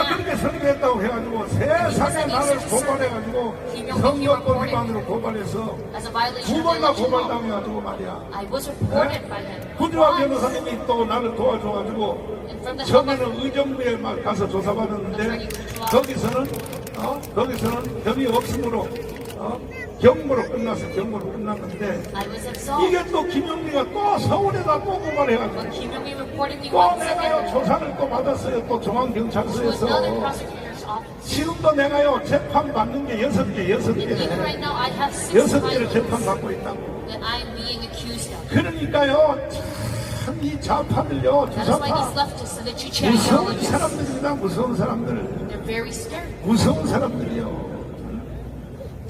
내가 그렇게 설교했다고 해가지고 세상에 나를 고발해가지고 성경권 위반으로 고발해서 두 번이나. 고발당해가지고 말이야. 구주와 Once. 변호사님이 또 나를 도와줘가지고 처음에는 의정부에 막 가서 조사받았는데 거기서는 어? 거기서는 혐의 없으므로 어? 경고로 끝나서 경고로 끝났는데. 이게 또 김영미가 또 서울에다 또 고발해가지고 또 내가요 조사를 또 받았어요 또 중앙경찰서에서. 지금도 내가요 재판 받는 게 여섯 개 여섯 개 여섯 개를 재판 받고 있다고. 그러니까요 참이 좌파들요 주사파 무서운 사람들입니다 무서운 사람들. 무서운 사람들이요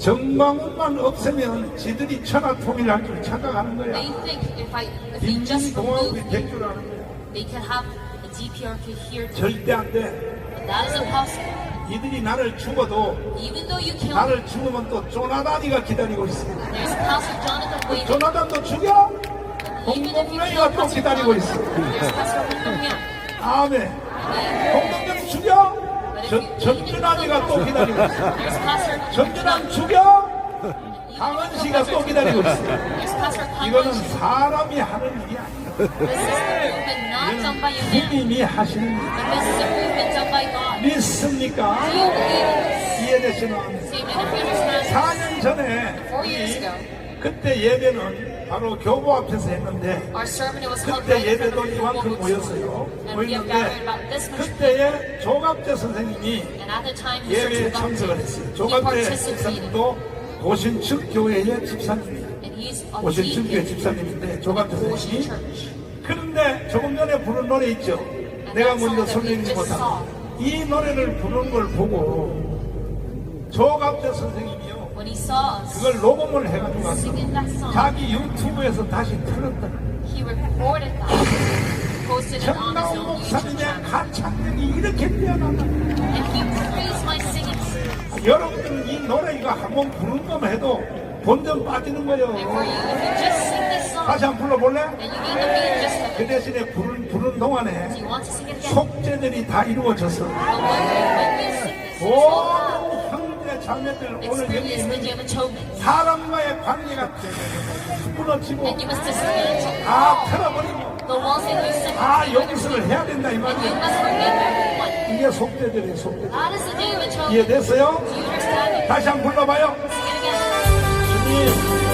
정광훈만 없애면 지들이 천하 통일할 줄 착각하는 거야 They think if I, if they just remove 될 me, they can have the DPRK here. 절대 안 돼 But that is impossible. 이들이 나를 죽어도 Even though you kill 나를 죽으면 또 조나단이가 기다리고 있어 there's Pastor Jonathan waiting. 조나단도 죽여 kill 또 기다리고 있어. 아멘 홍범명 죽여 전- 전준환이가 또 기다리고 있어 전준환 죽여 강은씨가 또 기다리고 있어 이거는. 사람이 하는 일이 아니야 주님이 하시는 일. 믿습니까? 이해되시는 Say amen if you understand. 4년 전에 그때 예배는 바로 교보 앞에서 했는데 그때 예배도 이만큼 모였어요. 모였는데. 그때에 조갑재 선생님이. 예배에 참석을 했어요. 조갑재. 집사님도 고신축 교회의 집사님이에요. 고신축 교회 집사님인데 조갑재 선생님이. 그런데 조금 전에 부른 노래 있죠. 내가 먼저 못한 이 노래를 부른 걸 보고 조갑재 선생님이요. 그걸 녹음을 해가지고 왔어. 자기 유튜브에서 다시 틀었다. YouTube 목사님의. 가창력이 이렇게 뛰어나다. 여러분들 이 노래 이거 한번 부른 것만 해도 본전 빠지는 거예요. 다시 한 번 불러볼래? 그 대신에 부른, 부른 동안에? 속죄들이 다 이루어졌어. But 자매들 오늘 여기 있는. 사람과의 관계가 무너지고 다 set. 다 용서를 해야 된다 이 everyone. 이게 속죄들이에요, 속죄들. 이해됐어요? 다시 한번 불러봐요. 주님,